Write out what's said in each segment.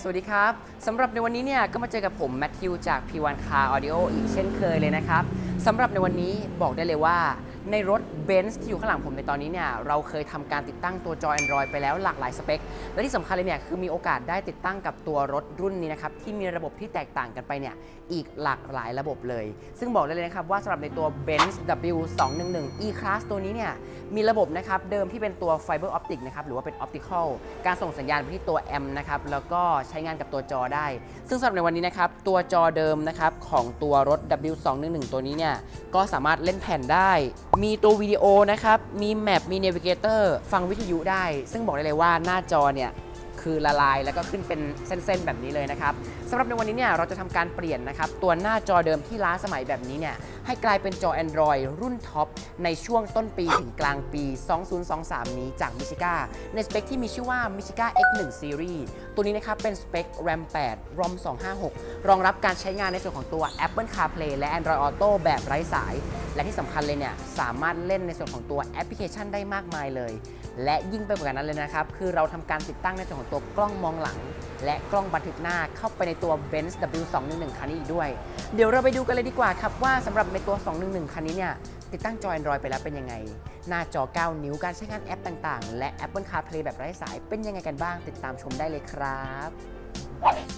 สวัสดีครับสำหรับในวันนี้เนี่ยก็มาเจอกับผมแมทธิวจาก P1 Car Audio อีกเช่นเคยเลยนะครับสำหรับในวันนี้บอกได้เลยว่า ในรถ Benz ที่อยู่ข้างหลังผมในตอนนี้เนี่ยเราเคยทำการติดตั้งตัวจอ Android ไปแล้วหลากหลายสเปค และที่สำคัญเลยเนี่ยคือมีโอกาสได้ติดตั้งกับตัวรถรุ่นนี้นะครับที่มีระบบที่แตกต่างกันไปเนี่ยอีกหลากหลายระบบเลย ซึ่งบอกได้เลยนะครับว่าสำหรับในตัว Benz W211 E-Class ตัวนี้เนี่ยมีระบบนะครับเดิมที่เป็นตัว Fiber Optic นะครับหรือว่าเป็น Optical การส่งสัญญาณไปที่ตัว M นะครับแล้วก็ใช้งานกับตัวจอได้ ซึ่งสำหรับในวันนี้นะครับตัวจอเดิมนะครับของตัวรถ W211 ตัวนี้เนี่ยก็สามารถเล่นแผ่นได้มีตัววิดีโอนะครับ มีแมป มีเนวิเกเตอร์ ฟังวิทยุได้ ซึ่งบอกได้เลยว่าหน้าจอเนี่ยคือละลายแล้วก็ขึ้นเป็นเส้นๆแบบนี้เลยนะครับสำหรับในวันนี้เนี่ยเราจะทำการเปลี่ยนนะครับตัวหน้าจอเดิมที่ล้าสมัยแบบนี้เนี่ยให้กลายเป็นจอ Android รุ่นท็อปในช่วงต้นปีถึงกลางปี 2023 นี้จากมิชิก้าในสเปคที่มีชื่อว่า m i c h i g a X1 Series ตัวนี้นะครับเป็นสเปค RAM 8 ROM 256 รองรับการใช้งานในส่วนของตัว Apple CarPlay และ Android Auto แบบไร้สาย และที่สำคัญเลยเนี่ยสามารถเล่นในส่วนของตัวแอปพลิเคชันได้มากมายเลย และยิ่งไปกว่านั้นเลยนะครับ คือเราทำการติดตั้งในส่วนของตัวกล้องมองหลัง และกล้องบันทึกหน้าเข้าไปในตัว Benz W211 คันนี้อีกด้วย เดี๋ยวเราไปดูกันเลยดีกว่าครับว่าสำหรับในตัว 211 คันนี้เนี่ย ติดตั้งจอ Android ไปแล้วเป็นยังไง หน้าจอ 9 นิ้วการใช้งานแอปต่างๆ และ Apple CarPlay แบบไร้สายเป็นยังไงกันบ้าง ติดตามชมได้เลยครับ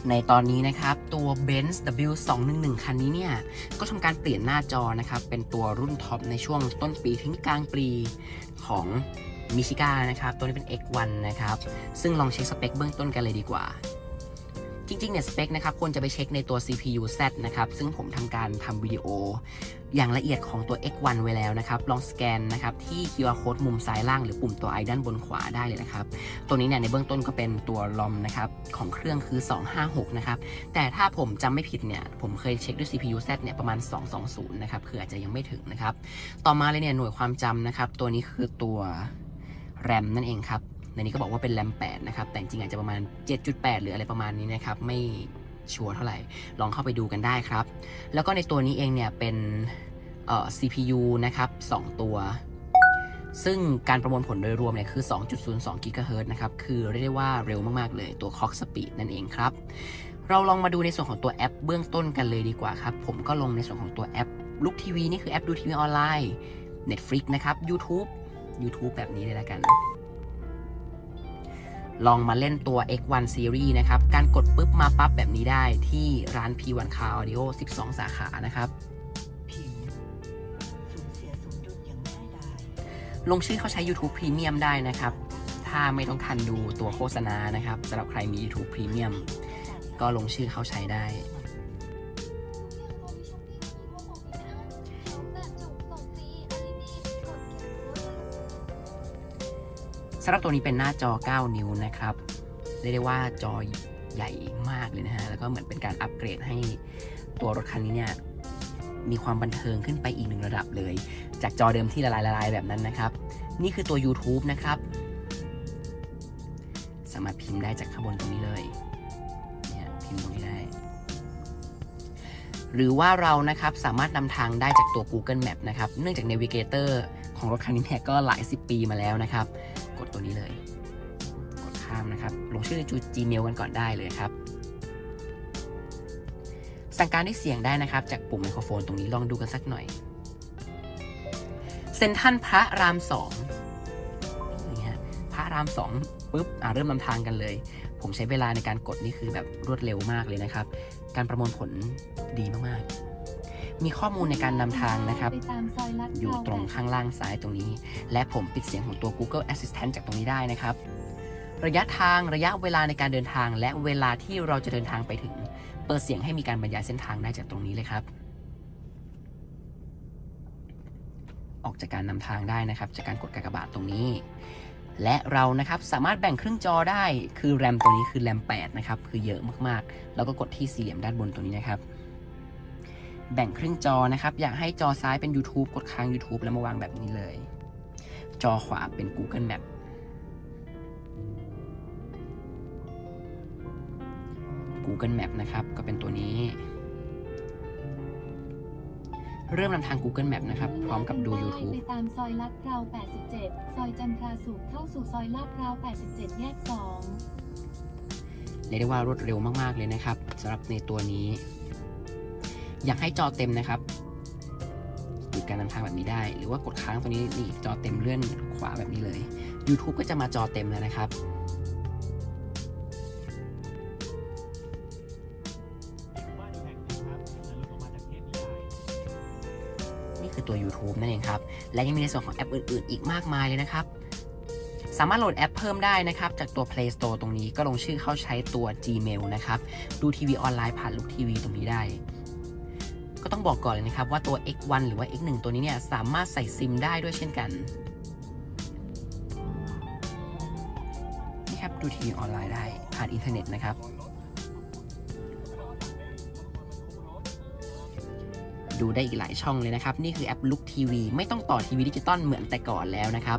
ในตอนนี้นะครับ ตัว Benz W211 คันนี้เนี่ย ก็ทำการเปลี่ยนหน้าจอนะครับ เป็นตัวรุ่นท็อปในช่วงต้นปีถึงกลางปีของมิชิก้านะครับ ตัวนี้เป็น X1 นะครับ ซึ่งลองเช็คสเปคเบื้องต้นกันเลยดีกว่า จริงๆเนี่ยสเปคนะครับควรจะไปเช็คในตัว CPU Z นะครับซึ่งผมทำการทำวิดีโอ อย่างละเอียดของตัว X1 ไว้แล้วนะครับลองสแกนนะครับที่ QR code มุมซ้ายล่างหรือปุ่มตัว i ด้านบนขวาได้เลยนะครับตัวนี้เนี่ยในเบื้องต้นก็เป็นตัวลอมนะครับของเครื่องคือ 256 นะครับแต่ถ้าผมจำไม่ผิดเนี่ยผมเคยเช็คด้วย CPU Z เนี่ยประมาณ 220 นะครับคืออาจจะยังไม่ถึงนะครับต่อมาเลยเนี่ยหน่วยความจำนะครับตัวนี้คือตัว RAM นั่นเองครับ ในนี้ก็บอกว่าเป็น RAM 8นะครับ แต่จริงอาจจะประมาณ 7.8 หรืออะไรประมาณนี้นะครับ ไม่ชัวร์เท่าไหร่ ลองเข้าไปดูกันได้ครับ แล้วก็ในตัวนี้เองเนี่ยเป็นเอ่อ CPU นะครับ 2 ตัว ซึ่งการประมวลผลโดยรวมเนี่ยคือ 2.02 GHz นะครับ คือเรียกได้ว่าเร็วมาก ๆ เลยตัว Clock Speed นั่นเองครับ เราลองมาดูในส่วนของตัวแอปเบื้องต้นกันเลยดีกว่าครับ ผมก็ลงในส่วนของตัวแอปลุกทีวีนี่คือแอปดูทีวีออนไลน์ Netflix นะครับ YouTube YouTube แบบนี้เลยล้วกัน ลองมาเล่นตัว X1 Series นะครับ การกดปุ๊บมาปั๊บแบบนี้ได้ที่ร้าน P1 Car Audio 12 สาขานะครับผิวสูญเสียสมดุลอย่างง่ายดายลงชื่อเขาใช้ YouTube Premium ได้นะครับ ถ้าไม่ต้องทันดูตัวโฆษณานะครับสำหรับใครมี YouTube Premium ก็ลงชื่อเขาใช้ได้ำหรับตัวนี้เป็นหน้าจอ 9 นิ้วนะครับเรียกได้ว่าจอใหญ่มากเลยนะฮะ แล้วก็เหมือนเป็นการอัปเกรดให้ตัวรถคันนี้เนี่ยมีความบันเทิงขึ้นไปอีกหนึ่งระดับเลย จากจอเดิมที่ละลายละลายแบบนั้นนะครับ นี่คือตัว YouTube นะครับ สามารถพิมพ์ได้จากข้างบนตรงนี้เลยเนี่ยพิมพ์ตรงนี้ได้ หรือว่าเรานะครับสามารถนำทางได้จากตัว Google Map นะครับ เนื่องจาก Navigator ของรถคันนี้เนี่ยก็หลาย10ปีมาแล้วนะครับ กดตัวนี้เลย กดข้ามนะครับ ลงชื่อในจู Gmail กันก่อนได้เลยครับ สั่งการด้วยเสียงได้นะครับ จากปุ่มไมโครโฟนตรงนี้ลองดูกันสักหน่อย เซนทันพระรามสองนี่ฮะพระรามสองปุ๊บอ่าเริ่มนำทางกันเลย ผมใช้เวลาในการกดนี่คือแบบรวดเร็วมากเลยนะครับ การประมวลผลดีมากๆ มีข้อมูลในการนำทางนะครับไปตามซอยลัดอยู่ตรงข้างล่างซ้ายตรงนี้ และผมปิดเสียงของตัว Google Assistant จากตรงนี้ได้นะครับ ระยะทางระยะเวลาในการเดินทาง และเวลาที่เราจะเดินทางไปถึง เปิดเสียงให้มีการบรรยายเส้นทางได้จากตรงนี้เลยครับ ออกจากการนำทางได้นะครับ จากการกดกากบาทตรงนี้และเรานะครับสามารถแบ่งครึ่งจอได้คือแรมตัวนี้คือแรม8นะครับ คือเยอะมากๆ แล้วก็กดที่สี่เหลี่ยมด้านบนตรงนี้นะครับ แบ่งครึ่งจอนะครับ อยากให้จอซ้ายเป็น YouTube กดค้าง YouTube แล้วมาวางแบบนี้เลย จอขวาเป็น Google Map Google Map นะครับ ก็เป็นตัวนี้ เริ่มนำทาง Google Map นะครับ พร้อมกับดู YouTube ไปตามซอยลัดพร้าว 87 ซอยจันทราสุขเข้าสู่ซอยลาดพร้าว 87 แยก 2เรียกได้ว่ารวดเร็วมาก ๆ เลยนะครับสำหรับในตัวนี้ อยากให้จอเต็มนะครับหยุดการนำทางแบบนี้ได้ หรือว่ากดค้างตรงนี้นี่จอเต็มเลื่อนขวาแบบนี้เลย YouTube ก็จะมาจอเต็มแล้วนะครับนี่คือตัว YouTube นั่นเองครับ และยังมีในส่วนของแอปอื่น ๆ อีกมากมายเลยนะครับ สามารถโหลดแอปเพิ่มได้นะครับ จากตัว Play Store ตรงนี้ก็ลงชื่อเข้าใช้ตัว Gmail นะครับ ดูทีวีออนไลน์ผ่านลูกทีวีตรงนี้ได้ ก็ต้องบอกก่อนเลยนะครับว่าตัว X1 หรือว่า X1 ตัวนี้เนี่ยสามารถใส่ซิมได้ด้วยเช่นกันนี่ครับดูทีวีออนไลน์ได้ผ่านอินเทอร์เน็ตนะครับดูได้อีกหลายช่องเลยนะครับ นี่คือแอป Look TV ไม่ต้องต่อทีวีดิจิตอลเหมือนแต่ก่อนแล้วนะครับ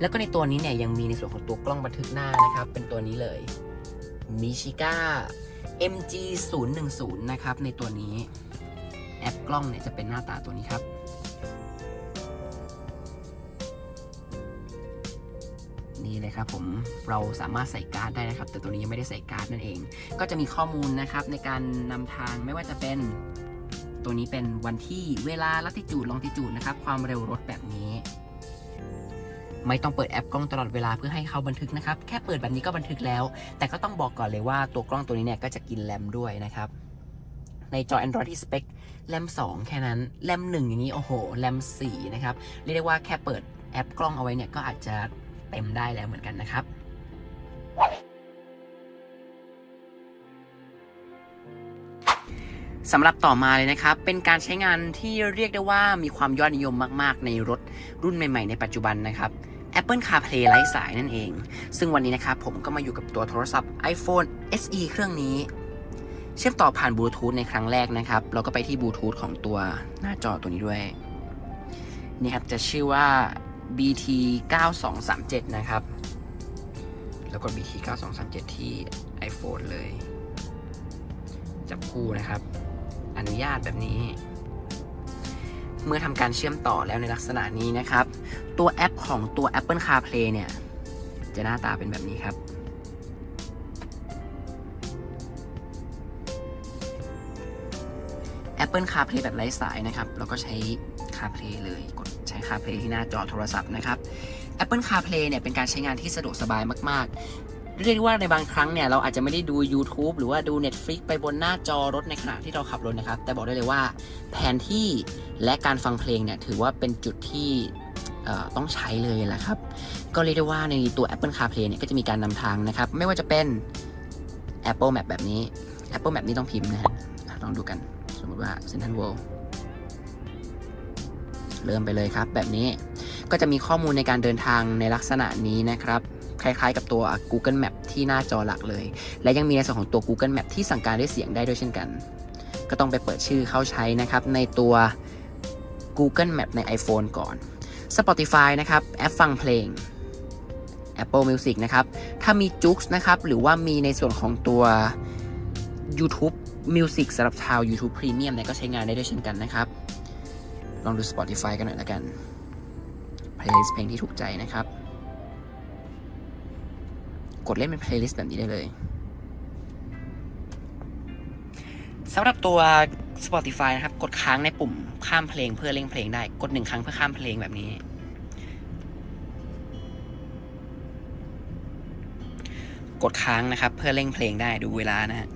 แล้วก็ในตัวนี้เนี่ยยังมีในส่วนของตัวกล้องบันทึกหน้านะครับ เป็นตัวนี้เลย Michiga MG 0 1 0นะครับในตัวนี้ แอปกล้องเนี่ยจะเป็นหน้าตาตัวนี้ครับ นี่เลยครับผมเราสามารถใส่การ์ดได้นะครับ แต่ตัวนี้ยังไม่ได้ใส่การ์ดนั่นเอง ก็จะมีข้อมูลนะครับในการนำทางไม่ว่าจะเป็นตัวนี้เป็นวันที่เวลาลัติจูดลองติจูดนะครับ ความเร็วรถแบบนี้ไม่ต้องเปิดแอปกล้องตลอดเวลาเพื่อให้เขาบันทึกนะครับ แค่เปิดแบบนี้ก็บันทึกแล้ว แต่ก็ต้องบอกก่อนเลยว่าตัวกล้องตัวนี้เนี่ยก็จะกินแรมด้วยนะครับ ในจอ Android ที่สเปค แรม2 แค่นั้นแรม1 อย่างนี้ โอ้โหแรม4 นะครับ เรียกได้ว่าแค่เปิดแอปกล้องเอาไว้เนี่ย ก็อาจจะเต็มได้แล้วเหมือนกันนะครับสำหรับต่อมาเลยนะครับ เป็นการใช้งานที่เรียกได้ว่ามีความยอดนิยมมาก ๆ ในรถรุ่นใหม่ ๆ ในปัจจุบันนะครับ Apple CarPlay ไร้สายนั่นเอง ซึ่งวันนี้นะครับผมก็มาอยู่กับตัวโทรศัพท์ iPhone SE เครื่องนี้ เชื่อมต่อผ่านบลูทูธในครั้งแรกนะครับ เราก็ไปที่บลูทูธของตัวหน้าจอตัวนี้ด้วย นี่ครับ จะชื่อว่า BT 9237นะครับ แล้วก็ BT 9237ที่ iPhone เลย จับคู่นะครับ อนุญาตแบบนี้ เมื่อทำการเชื่อมต่อแล้วในลักษณะนี้นะครับ ตัวแอปของตัว Apple CarPlay เนี่ย จะหน้าตาเป็นแบบนี้ครับ Apple CarPlay แบบไร้สายนะครับเราก็ใช้ CarPlay เลยกดใช้ CarPlay ที่หน้าจอโทรศัพท์นะครับ Apple CarPlay เนี่ยเป็นการใช้งานที่สะดวกสบายมากๆ เรียกได้ว่าในบางครั้งเนี่ยเราอาจจะไม่ได้ดู YouTube หรือว่าดู Netflix ไปบนหน้าจอรถในขณะที่เราขับรถนะครับ แต่บอกได้เลยว่าแผนที่และการฟังเพลงเนี่ยถือว่าเป็นจุดที่ต้องใช้เลยแหละครับ ก็เรียกได้ว่าในตัว Apple CarPlay เนี่ยก็จะมีการนำทางนะครับ ไม่ว่าจะเป็น Apple Map แบบนี้ Apple Map นี่ต้องพิมพ์นะฮะลองดูกัน มมติว่า Central World เริ่มไปเลยครับ แบบนี้ก็จะมีข้อมูลในการเดินทางในลักษณะนี้นะครับคล้ายๆ กับตัว Google Map ที่หน้าจอหลักเลย และยังมีในส่วนของตัว Google Map ที่สั่งการด้วยเสียงได้ด้วยเช่นกัน ก็ต้องไปเปิดชื่อเข้าใช้นะครับ ในตัว Google Map ใน iPhone ก่อน Spotify นะครับ แอปฟังเพลง Apple Music นะครับ ถ้ามี j o o x นะครับ หรือว่ามีในส่วนของตัว YouTube Music สำหรับชาว YouTube Premium เนี่ยก็ใช้งานได้ด้วยเช่นกันนะครับ ลองดู Spotify กันหน่อยละกัน playlist เพลงที่ถูกใจนะครับ กดเล่นเป็น playlist แบบนี้ได้เลยสำหรับตัว Spotify นะครับ กดค้างในปุ่มข้ามเพลงเพื่อเล่นเพลงได้ กดหนึ่งครั้งเพื่อข้ามเพลงแบบนี้ กดค้างนะครับ เพื่อเล่นเพลงได้ดูเวลานะฮะ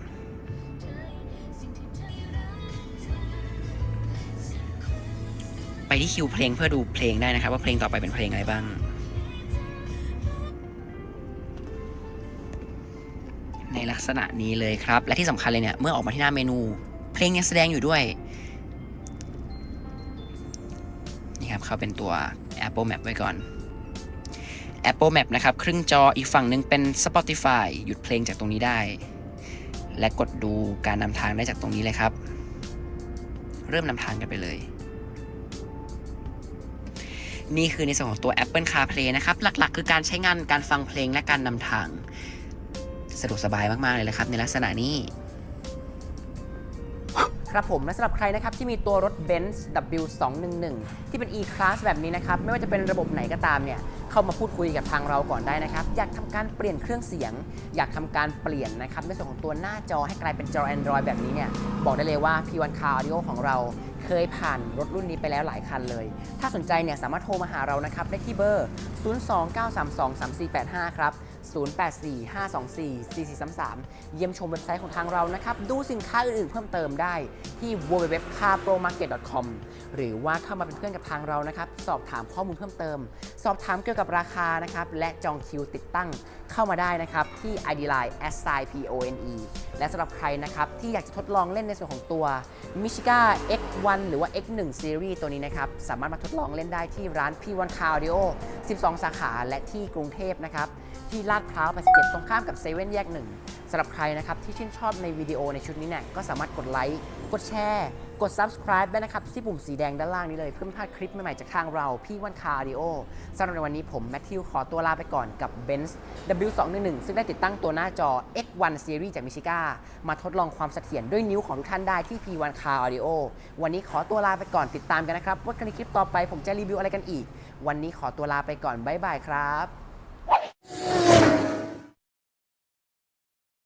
ไปที่คิวเพลงเพื่อดูเพลงได้นะครับ ว่าเพลงต่อไปเป็นเพลงอะไรบ้างในลักษณะนี้เลยครับ และที่สำคัญเลยเนี่ย เมื่อออกมาที่หน้าเมนู เพลงยังแสดงอยู่ด้วย นี่ครับเขาเป็นตัว Apple Map ไว้ก่อน Apple Map นะครับ ครึ่งจออีกฝั่งหนึ่งเป็น Spotify หยุดเพลงจากตรงนี้ได้ และกดดูการนำทางได้จากตรงนี้เลยครับ เริ่มนำทางกันไปเลย นี่คือในส่วนของตัว Apple CarPlay นะครับ หลักๆ คือการใช้งานการฟังเพลงและการนำทาง สะดวกสบายมากๆเลยละครับ ในลักษณะนี้ครับผมและสำหรับใครนะครับที่มีตัวรถ Benz W211 ที่เป็น E-Class แบบนี้นะครับ ไม่ว่าจะเป็นระบบไหนก็ตามเนี่ย เข้ามาพูดคุยกับทางเราก่อนได้นะครับ อยากทำการเปลี่ยนเครื่องเสียง อยากทำการเปลี่ยนนะครับในส่วนของตัวหน้าจอให้กลายเป็นจอ Android แบบนี้เนี่ย บอกได้เลยว่า P1 Car Audio ของเรา เคยผ่านรถรุ่นนี้ไปแล้วหลายคันเลย ถ้าสนใจเนี่ยสามารถโทรมาหาเรานะครับได้ที่เบอร์ 029323485 ครับ 0845244433 เยี่ยมชมเว็บไซต์ของทางเรานะครับ ดูสินค้าอื่นๆเพิ่มเติมได้ที่ www.carpromarket.com หรือว่าเข้ามาเป็นเพื่อนกับทางเรานะครับ สอบถามข้อมูลเพิ่มเติม สอบถามเกี่ยวกับราคานะครับ และจองคิวติดตั้งเข้ามาได้นะครับ ที่ ID Line s i p o n e และสำหรับใครนะครับ ที่อยากจะทดลองเล่นในส่วนของตัว Michiga xy X1 หรือว่า X1 Series ตัวนี้นะครับ สามารถมาทดลองเล่นได้ที่ร้าน P1 Cardio 12 สาขาและที่กรุงเทพนะครับ ที่ลาดพร้าว87ตรงข้ามกับเซเว่นแยกหนึ่งสำหรับใครนะครับที่ชื่นชอบในวิดีโอในชุดนี้เนี่ยก็สามารถกดไลค์ กดแชร์ กด subscribe ได้นะครับ ที่ปุ่มสีแดงด้านล่างนี้เลย เพื่อไม่พลาดคลิปใหม่ๆจากทางเรา พี่วันคาร์ดิโอสำหรับในวันนี้ผมแมทธิวขอตัวลาไปก่อนกับ Benz W211 ซึ่งได้ติดตั้งตัวหน้าจอ X1 Series จากมิชิก้ามาทดลองความเสถียรด้วยนิ้วของทุกท่านได้ที่ P1 Car Audio วันนี้ขอตัวลาไปก่อนติดตามกันนะครับว่าในคลิปต่อไปผมจะรีวิวอะไรกันอีก วันนี้ขอตัวลาไปก่อนบ๊ายบายครับ